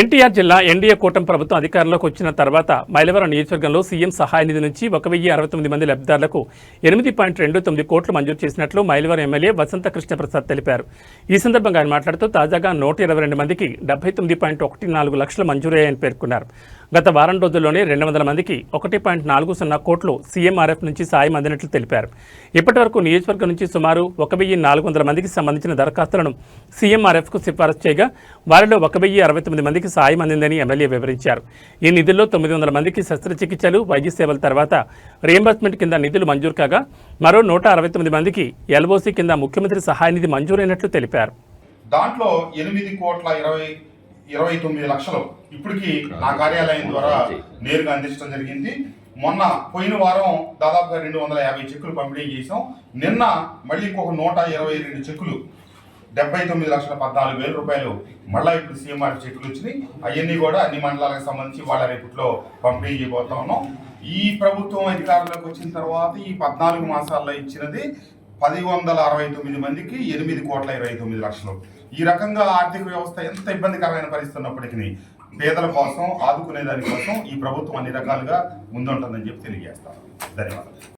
ఎన్టీఆర్ జిల్లా ఎన్డీఏ కూటమి ప్రభుత్వం అధికారంలోకి వచ్చిన తర్వాత మైలవరం నియోజకవర్గంలో సీఎం సహాయ నిధి నుంచి ఒక వెయ్యి అరవై తొమ్మిది మంది లబ్ధిదారులకు ఎనిమిది పాయింట్ రెండు తొమ్మిది కోట్లు మంజూరు చేసినట్లు మైలవరం ఎమ్మెల్యే వసంత కృష్ణప్రసాద్ తెలిపారు. ఈ సందర్భంగా ఆయన మాట్లాడుతూ తాజాగా నూట ఇరవై రెండు మందికి డెబ్బై తొమ్మిది పాయింట్ ఒకటి నాలుగు లక్షలు మంజూరయ్యాయని పేర్కొన్నారు. గత వారం రోజుల్లోనే రెండు వందల మందికి ఒకటి పాయింట్ నాలుగు సున్నా కోట్లు సీఎంఆర్ఎఫ్ నుంచి సాయం అందినట్లు తెలిపారు. ఇప్పటి వరకు నియోజకవర్గం నుంచి సుమారు ఒక వెయ్యి నాలుగు వందల మందికి సంబంధించిన దరఖాస్తులను సీఎంఆర్ఎఫ్కు సిఫారసు చేయగా వారిలో ఒక వెయ్యి అరవై తొమ్మిది మందికి సాయం అందిందని ఎమ్మెల్యే వివరించారు. ఈ నిధుల్లో తొమ్మిది వందల మందికి శస్త్రచికిత్సలు వైద్య సేవల తర్వాత రియంబర్స్మెంట్ కింద నిధులు మంజూరు కాగా మరో నూట అరవై తొమ్మిది మందికి ఎల్ఓసి కింద ముఖ్యమంత్రి సహాయ నిధి మంజూరైనట్లు తెలిపారు. దాంట్లో ఎనిమిది కోట్ల ఇరవై ఇరవై తొమ్మిది లక్షలు ఇప్పటికి నా కార్యాలయం ద్వారా నేరుగా అందించడం జరిగింది. మొన్న పోయిన వారం దాదాపుగా రెండు వందల యాభై చెక్కులు పంపిణీ చేసాం నిన్న మళ్ళీ ఇంకొక నూట ఇరవై రెండు చెక్కులు డెబ్బై తొమ్మిది లక్షల పద్నాలుగు వేల రూపాయలు మళ్ళీ ఇప్పుడు సీఎంఆర్ చెక్కులు వచ్చినాయి. అవన్నీ కూడా అన్ని మండలాలకు సంబంధించి వాళ్ళ రేపట్లో పంపిణీ చేయబోతా ఉన్నాం. ఈ ప్రభుత్వం అధికారంలోకి వచ్చిన తర్వాత ఈ పద్నాలుగు మాసాల్లో ఇచ్చినది పది వందల అరవై తొమ్మిది మందికి ఎనిమిది కోట్ల ఇరవై తొమ్మిది లక్షలు. ఈ రకంగా ఆర్థిక వ్యవస్థ ఎంత ఇబ్బందికరమైన పరిస్థితి ఉన్నప్పటికీ పేదల కోసం ఆదుకునే దానికోసం ఈ ప్రభుత్వం అన్ని రకాలుగా ముందుంటుందని చెప్పి తెలియజేస్తాను. ధన్యవాదాలు.